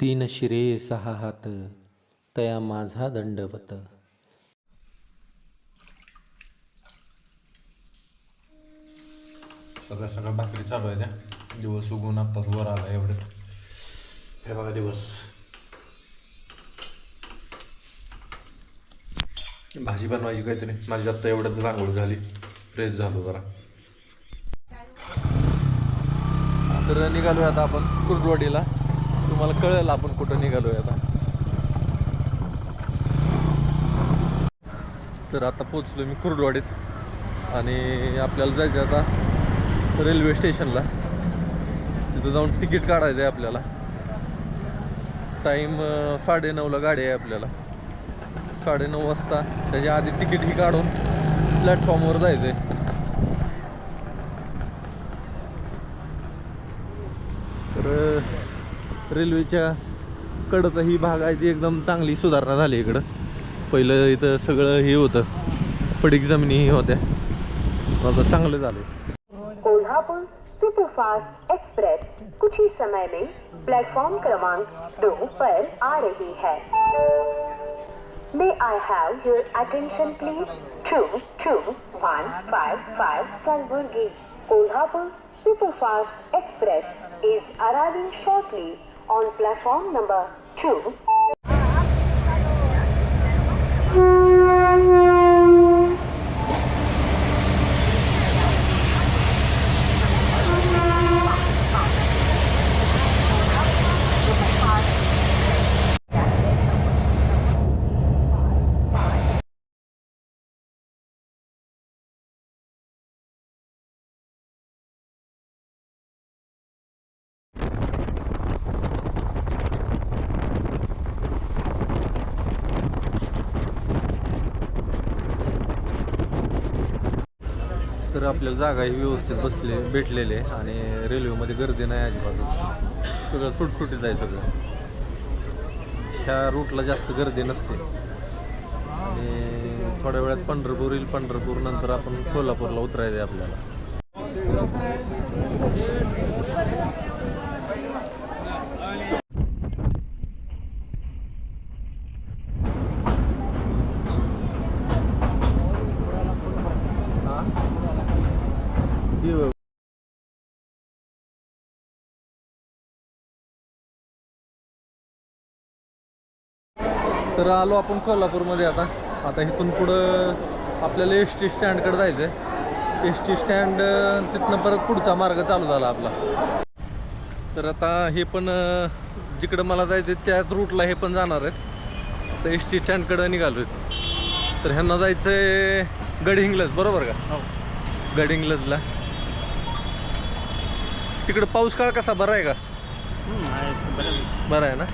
तीन शिरे सहा हात तया माझा दंडवत. सगळ्या सगळ्या भाकरी चालू आहे त्या दिवस उगून आत्ताच वर आला एवढं. हे बघा दिवस. भाजी बनवायची काहीतरी. माझी आत्ता एवढ्यात रांगोळ झाली. फ्रेश झालो जरा. तर निघालो आता आपण कुर्डवाडीला. तुम्हाला कळेल आपण कुठं निघालो आता. तर आता पोचलो मी कुर्डवाडीत आणि आपल्याला जायचं आहे आता रेल्वे स्टेशनला. तिथं जाऊन तिकीट काढायचं आहे आपल्याला टाईम साडेनऊला गाडी आहे आपल्याला. साडेनऊ वाजता. त्याच्या आधी तिकीट ही काढून प्लॅटफॉर्मवर जायचं आहे तर रेल्वेच्या कडचा ही भाग आहे ती एकदम चांगली सुधारणा झाली इकडं. पहिलं इथं सगळं हे होतं पडीक जमिनी होत्या. आता चांगलं झालं कोल्हापूर सुपरफास्ट एक्सप्रेस. कुछ ही समय में प्लेटफॉर्म क्रमांक दो पर आ रही है। May I have your attention please two two one five five Kalaburagi Kolhapur superfast on platform number 2 तर आपल्याला जागाही व्यवस्थित बसले भेटलेले आणि रेल्वेमध्ये गर्दी नाही अजिबात. सगळं सुटसुटीत आहे सगळं. ह्या रूटला जास्त गर्दी नसते. आणि थोड्या वेळात पंढरपूर येईल पंढरपूर नंतर आपण कोल्हापूरला उतरायचं आहे आपल्याला. तर आलो आपण कोल्हापूरमध्ये आता. आता इथून पुढं आपल्याला एस टी स्टँडकडे जायचं आहे एस टी स्टँड तिथनं परत पुढचा मार्ग चालू झाला आपला. तर आता हे पण जिकडं मला जायचं आहे त्याच रूटला हे पण जाणार आहेत. आता एस टी स्टँडकडं निघालो तर ह्यांना जायचं आहे गडहिंग्लज बरोबर का? गडहिंग्लजला. तिकडं पाऊस काळ कसा? बरा आहे का? बरा आहे ना?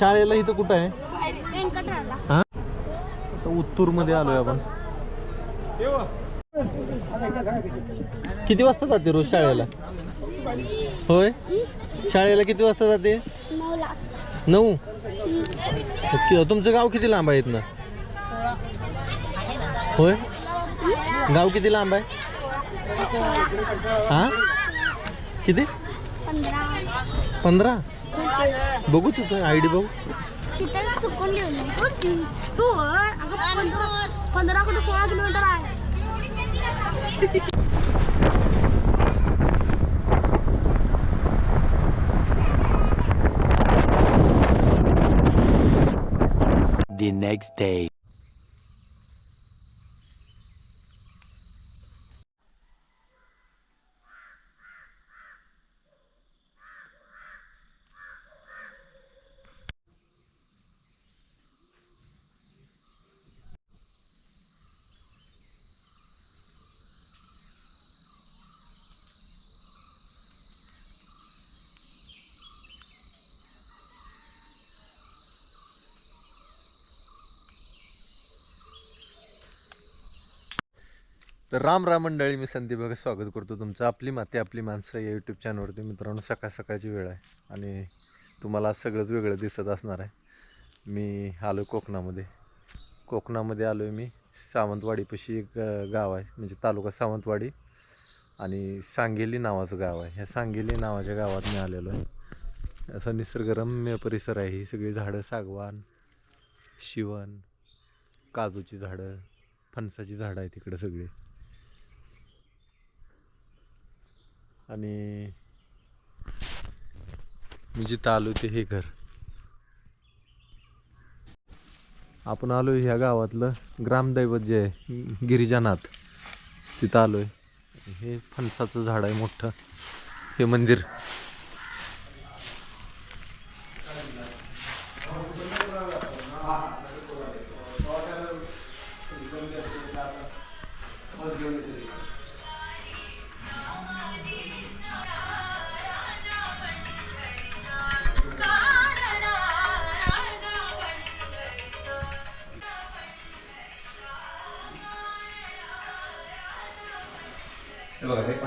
शाळेला इथं कुठं आहे? हा? आता उत्तूरमध्ये आलोय आपण. किती वाजता जाते रोज शाळेला? होय? शाळेला किती वाजता जाते? नऊ? तुमचं गाव किती लांब आहे इथनं? होय? गाव किती लांब आहे? हा? किती? पंधरा? बघू तुझं आय डी बघू. तिथे चुकून लिहिलं कोणती तू अगं पंधरा- पंधरा कुठे सोळा किलोमीटर आहे. The next day. तर राम राम मंडळी मी संदीप भगत स्वागत करतो तुमचं. आपली माती आपली माणसं या यूट्यूब चॅनलवरती मित्रांनो सकाळ सकाळची वेळ आहे आणि तुम्हाला सगळंच वेगळं दिसत असणार आहे. मी आलो कोकणामध्ये. कोकणामध्ये आलो आहे मी. सावंतवाडीपाशी एक गाव आहे म्हणजे तालुका सावंतवाडी आणि सांगेली नावाचं गाव आहे. ह्या सांगेली नावाच्या गावात मी आलेलो आहे. असा निसर्गरम्य परिसर आहे. ही सगळी झाडं सागवान शिवण काजूची झाडं फणसाची झाडं आहेत तिकडं सगळी. आणि मी जिथं आलो ते हे घर. आपण आलो ह्या गावातलं ग्रामदैवत जे आहे गिरिजानाथ. तिथं आलो आहे हे फणसाचं झाड आहे मोठं. हे मंदिर.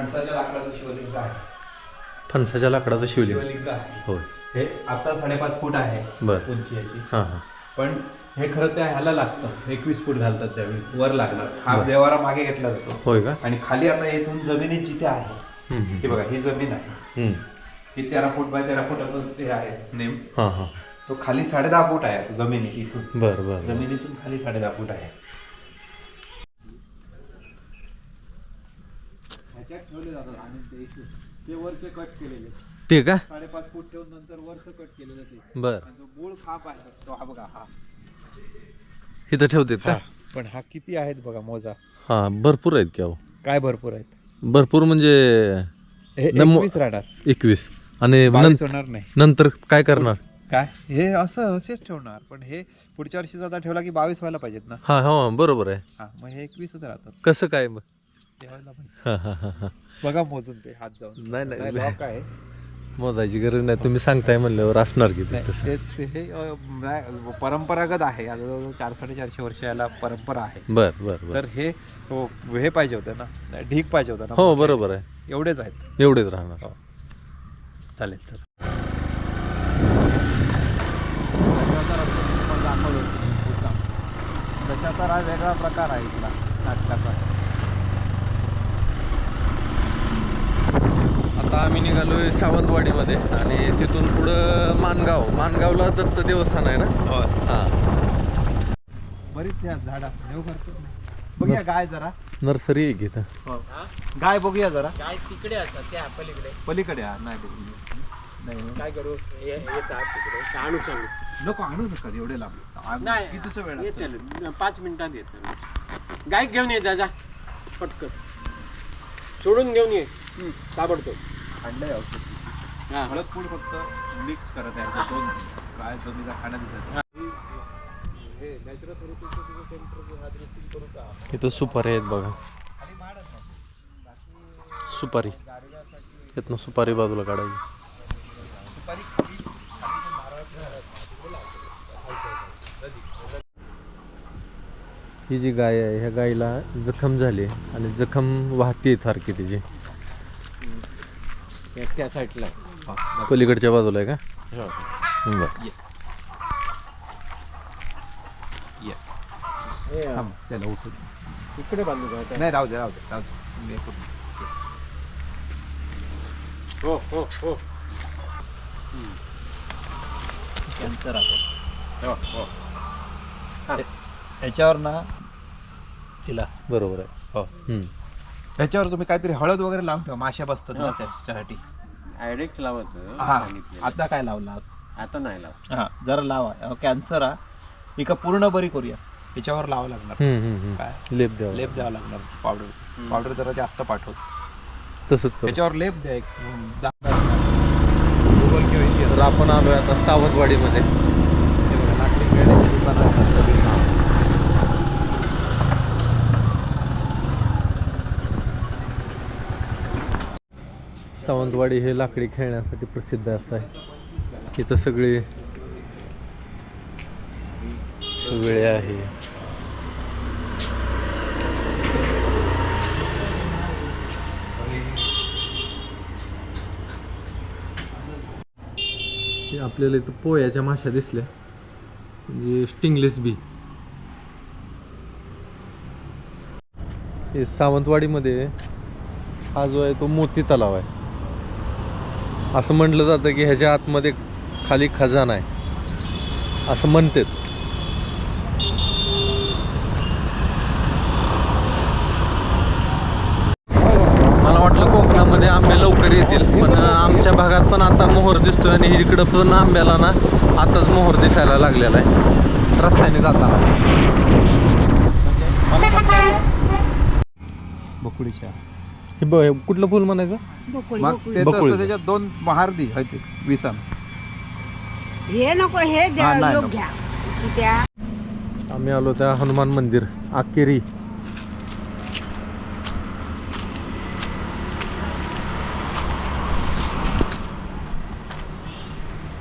फणसाच्या लाकडाचं शिवलिंग आहे. फणसाच्या लाकडाचं शिवलिंग. शिवलिंग आहे. होय. हे आता साडेपाच फूट आहे बरं. उंची याची. हां हां. पण हे खरं त्या ह्याला लागतं. एकवीस फूट घालतात त्यावेळी. वर लागणार हा. देवारा मागे घेतला जातो. होय का? आणि खाली आता इथून जमिनीत जिथे आहे. हम्म, हम्म. हे बघा ही जमीन आहे. हम्म. ही तेरा फूट बाय तेरा फुटाचं ते आहे नेम. हां हां. तो खाली साडे दहा फूट आहे आता जमिनी इथून. बरं बरं बरं. जमिनीतून खाली साडे दहा फूट आहे. ह्याच्यात ठेवले जातात आणि ते ते वरचे कट केलेले. ते का? साडेपाच फूट ठेवून नंतर वरचं कट केलेलं ते. बर. आणि जो मूळ खाप आहे तो हा बघा हा. इथं ठेवतात का? पण हा किती आहेत बघा मोजा? हां भरपूर आहेत की अहो. काय भरपूर आहेत? भरपूर म्हणजे हे नमो- एकवीस राहणार. एकवीस. आणि बावीस होणार नाही. नंतर काय करणार? काय? हे असं असेच ठेवणार पण हे पुढच्या वर्षी आता ठेवला की बावीस व्हायला पाहिजेत ना? हां हां बरोबर आहे. हा मग हे एकवीसच राहतात. कसं काय मग? हां हां हां हां. बघा मोजून ते हात जाऊन. नाही, नाही. लॉक आहे. मोजायची गरज नाही. तुम्ही सांगताय म्हणल्यावर असणार की ते नाही, तसं. ते ते हे अ, नाही, परंपरागत आहे. आता जवळजवळ चार साडेचारशे वर्ष याला परंपरा आहे. बर बर बर. तर हे हो, हे पाहिजे होतं ना. ढीक पाहिजे होता ना. हो बरोबर आहे. एवढेच आहेत. एवढेच राहणार. चालेल चल. तर हा वेगळा प्रकार आहे इथला. नाटकाचा. आता आम्ही निघालोय सावंतवाडीमध्ये आणि तिथून पुढं मानगाव. मानगावला दत्त देवस्थान आहे ना? हां. बरीच त्या झाडा. देव करतो बघूया गाय जरा. नर्सरी आहे की इथं? गाय बघूया जरा. काय तिकडे असतात त्या पलीकडे. पलीकडे हा, नाही बघूया नाही काय करू? हे येतात तिकडे. आणू सांगू नको आणू नका एवढे लांब. नाही कितीचा वेळ येते पाच मिनिटात येते गाय घेऊन ये जा पटकन. सोडून घेऊन ये. ताबडतोब. आणलंय औषध. हा. हळद पूड फक्त मिक्स करत आहे असं दोन गाय जमीचा खाण्यात इथं सुपारी आहेत बघा. सुपारी. इथनं सुपारी बाजूला काढायची. ही जी गाय आहे ह्या गायीला जखम झाली आहे आणि जखम वाहते सारखी तिची. त्या साईडला पलीकडच्या बाजूला आहे का? बरं. त्याला उठून इकडे आता? नाही राहू दे राहू दे राहू दे. हो हो हो. कॅन्सर आहे हो हो. ह्याच्यावर ना तिला. बरोबर आहे. हो. हम्म. ह्याच्यावर तुम्ही काहीतरी हळद वगैरे लावून ठेवा. माश्या बसतात ना त्याच्यासाठी डायरेक्ट लावायचं हा सांगितलेलं. आता काय लावला आता नाही लाव हा जरा लावा. कॅन्सर हा. एका पूर्ण बरी करूया. याच्यावर लावा लागणार. हम्म, हम्म, हम्म. काय? लेप द्यावा लेप द्यावा लागणार पावडरचं पावडर जरा जास्त पाठवतो तसंच करू. त्याच्यावर लेप द्या एक. गुगल किंवा तर आपण आलोय आता सावंतवाडीमध्ये. हे बघा दुकानं असतात सावंतवाडी हे लाकडी खेळण्यासाठी प्रसिद्ध असं आहे. इथं सगळी वेळे आहे. आपल्याला इथं पोह्याच्या माशा दिसल्या. म्हणजे स्टिंगलेस बी सावंतवाडीमध्ये हा जो आहे तो मोती तलाव आहे. असं म्हटलं जातं की ह्याच्या आतमध्ये खाली खजाना आहे. असं म्हणतात. मला वाटलं कोकणामध्ये आंबे लवकर येतील पण आमच्या भागात पण आता मोहर दिसतोय आणि इकडं पण आंब्याला ना आताच मोहर दिसायला लागलेला आहे. रस्त्याने जाताना. बकुडीच्या हे ब हे कुठलं फुल म्हणायचं? मग ते तर- बकुळी. त्याच्यात दोन महारदी आहेत ते विसान. हे नको हे द्या हा, नाही लोक नको. घ्या. त्या. आम्ही आलो त्या हनुमान मंदिर आकेरी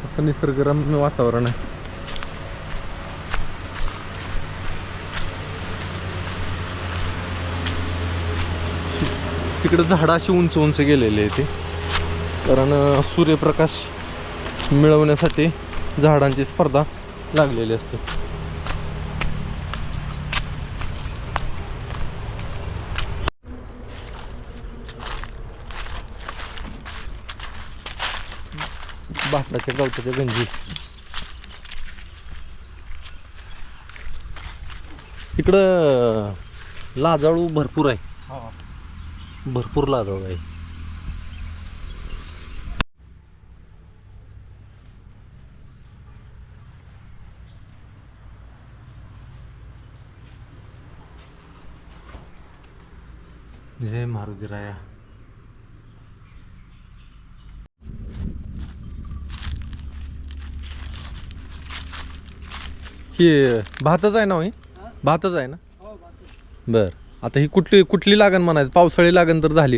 असं निसर्गरम्य वातावरण आहे. तिकडं झाडं अशी उंच उंच गेलेली आहे ते. कारण सूर्यप्रकाश मिळवण्यासाठी झाडांची स्पर्धा लागलेली असते. भाताच्या गवताच्या गंजी. इकडं लाजाळू भरपूर आहे. भरपूर लाजाळू आहे. जय मारुती राया. ही भातच आहे ना हो ही? भातच आहे ना? बर. आता ही कुठली कुठली लागण म्हणायचं? पावसाळी लागण तर झाली.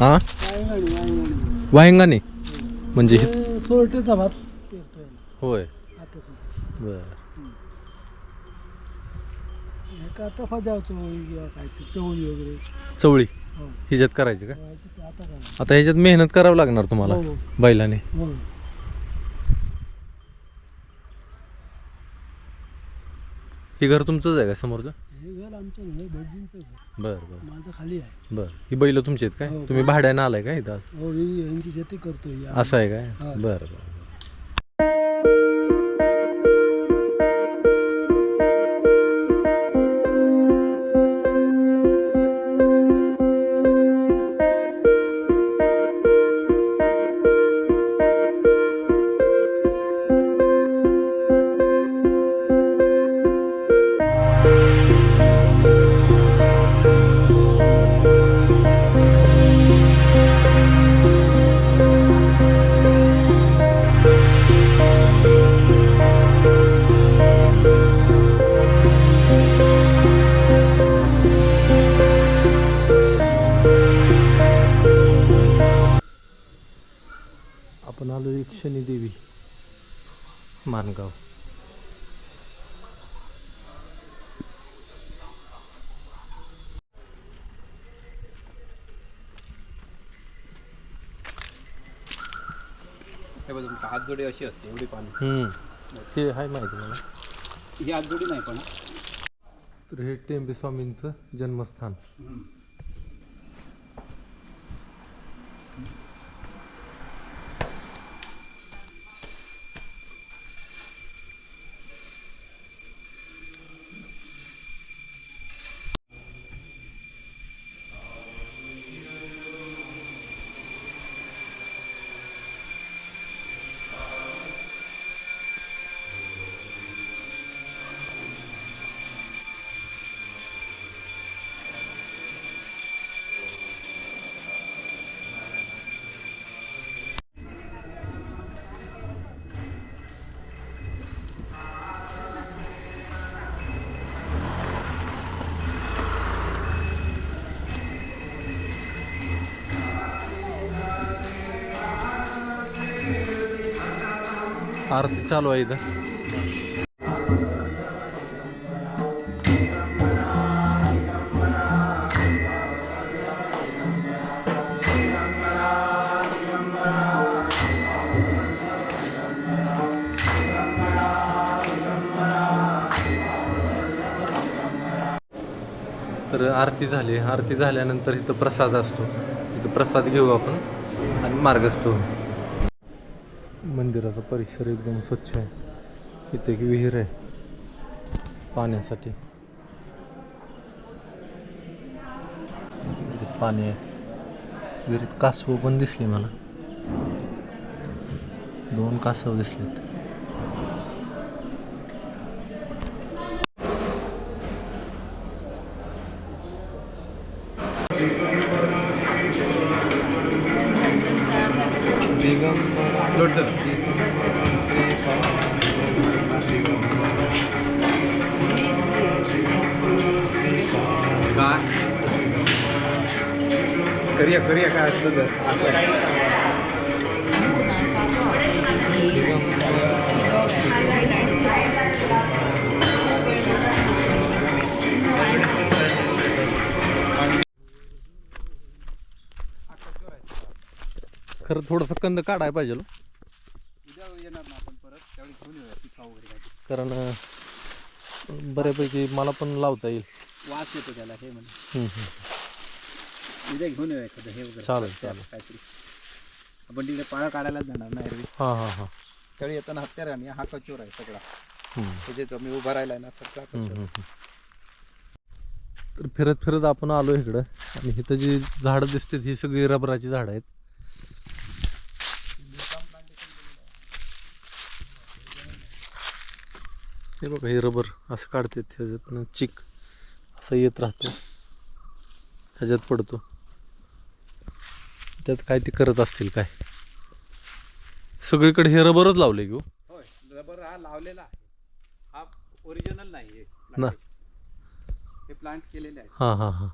हा? वायंगाने म्हणजे हे- सोरटेचा भात पेरतोय. होय. बर. हे का चवळी किंवा काय ते चवळी वगैरे. चवळी. हो. ह्याच्यात करायची का? आता ह्याच्यात मेहनत करावं लागणार तुम्हाला हो, हो. बैलाने हो घर तुमचंच आहे का समोरचं? हे घर आमचं नाही भटजींचं घर बर बर. माझं खाली आहे. बर. ही बैल तुमची आहेत काय? हो, तुम्ही भाड्यानं आलाय का इथं? हो ही यांची शेती करतोय. या- असं आहे काय? हा. बरं बरं. आपण आलो एक शनी देवी. मानगाव. हे बघ तुमचं हात जोडी अशी असते एवढी पाणी हम्म. ते आहे माहिती मला. ही हात जोडी नाही पण तर हे टेंबे स्वामींचं जन्मस्थान. आरती चालू आहे इथं. तर आरती झाली. आरती झाल्यानंतर इथं प्रसाद असतो. इथं प्रसाद घेऊ आपण आणि मार्गस्थ होऊ मंदिराचा परिसर एकदम स्वच्छ आहे. इथे एक विहीर आहे. पाण्यासाठी. पाणी आहे. विहिरीत कासव पण दिसली मला. दोन कासव दिसलेत. खरं थोडंसं कंद काढायला पाहिजे हो. कारण अं, बऱ्यापैकी मला पण लावता येईल. वास येतो त्याला हे म्हणे. हम्म, हम्म. उद्या घेऊन येऊया एखादं हे वगैरे. चालेल चालेल. काहीतरी. आपण तिकडे पाळा काढायलाच जाणार ना एरवी. हां हां हां. त्यावेळी येताना हत्यार आणि हा कचोर आहे सगळा. हम्म, मी उभा राहिलाय ना सगळा हम्म, कचोर हम्म, हम्म. तर फिरत फिरत आपण आलो इकडं. आणि इथं जी झाडं दिसतात ही सगळी रबराची झाडं आहेत. हे बघा हे रबर असं काढतात ह्याच्यातनं चिक असं येत राहतो. ह्याच्यात पडतो. त्यात काय ते करत असतील काय? सगळीकडे हे रबरच लावले घेऊ होय रबर हा लावलेला आहे. हा ओरिजिनल नाही ना. हे प्लांट केलेले आहे हां हां हां.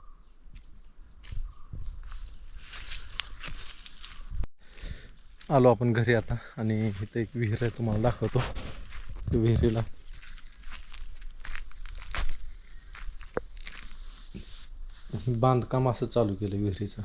आलो आपण घरी आता आणि इथं एक विहीर आहे तुम्हाला दाखवतो. त्या विहिरीला बांधकाम असं चालू केलं विहिरीचं.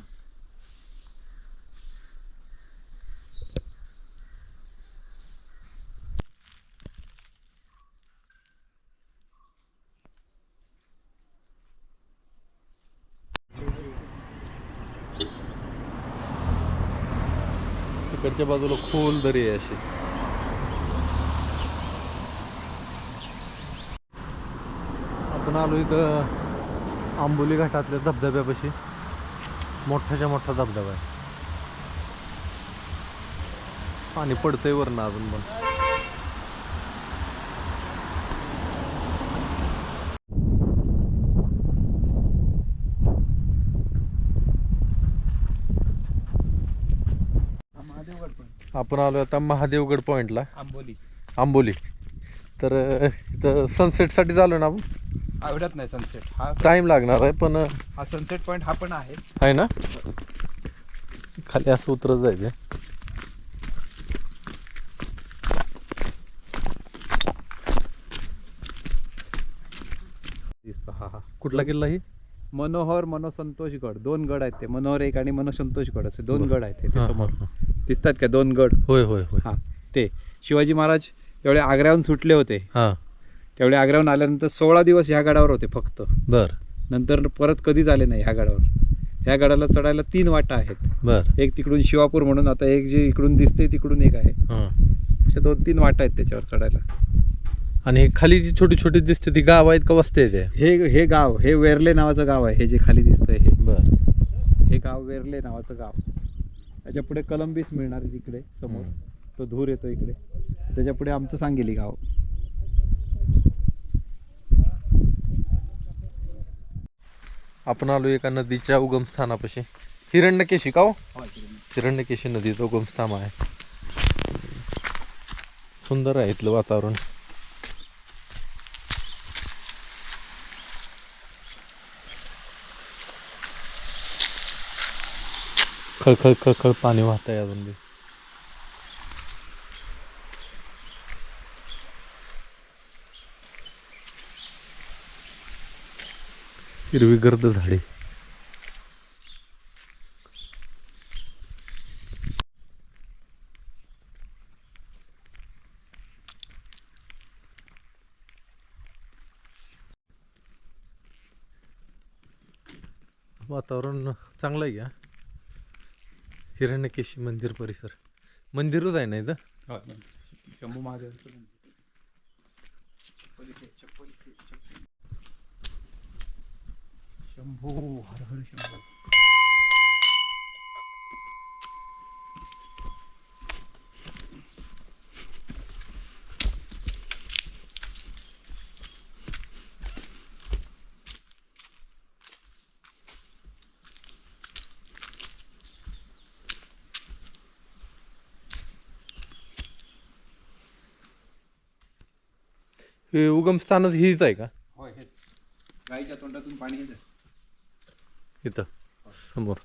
इकडच्या बाजूला खोल दरी आहे अशी. आपण आलो इथं आंबोली घाटातल्या धबधब्यापाशी. मोठ्याच्या मोठा धबधबा आहे. पाणी पडतंय वरनं अजून पण. आपण आलो आता महादेवगड पॉईंटला आंबोली. आंबोली. तर इथं सनसेटसाठी चालू ना आपण? आवडत नाही सनसेट हा टाईम लागणार आहे पण हा सनसेट पॉईंट हा पण आहेच. आहे ना? खाली असं उतरत जायचं दिसतो हा हा. कुठला किल्ला ही? मनोहर मनोसंतोष गड दोन गड आहेत ते. मनोहर एक आणि मनोसंतोष गड असे दोन गड आहेत ते. समोर. दिसतात का? दोन गड. होय होय होय. हा ते. शिवाजी महाराज त्यावेळी आग्र्याहून सुटले होते. हा. त्यावेळी आग्र्याहून आल्यानंतर सोळा दिवस ह्या गडावर होते फक्त. बर. नंतर परत कधीच आले नाही ह्या गडावर. ह्या गडाला चढायला तीन वाटा आहेत. बर. एक तिकडून शिवापूर म्हणून आता एक जे इकडून दिसते तिकडून एक आहे. हा. अशा दोन तीन वाटा आहेत त्याच्यावर चढायला. आणि खाली जी छोटी छोटी दिसते ती गाव आहेत का वस्ते ते हे हे गाव हे वेर्ले नावाचं गाव आहे हे जे खाली दिसतंय हे. बर. हे गाव वेर्ले नावाचं गाव. त्याच्या पुढे कलंबीस मिळणार आहे तिकडे समोर. तो धूर येतो इकडे. त्याच्या पुढे आमचं सांगेली गाव. आपण आलो एका नदीच्या उगमस्थानापाशी. हिरण्यकेशी का हो? हिरण्यकेशी नदीचं उगमस्थान आहे. सुंदर आहे इथलं वातावरण. खळखळ खळखळ पाणी वाहत आहे अजून बी. हिरवी गर्द झाडे. वातावरण चांगलं आहे हिरण्यकेशी मंदिर परिसर. मंदिरच आहे ना इथं? शंभू महादेव शंभू हर हर शंभू. हे उगमस्थानच हीच आहे का? होय हेच. गाईच्या तोंडातून पाणी येतं. इथं समोर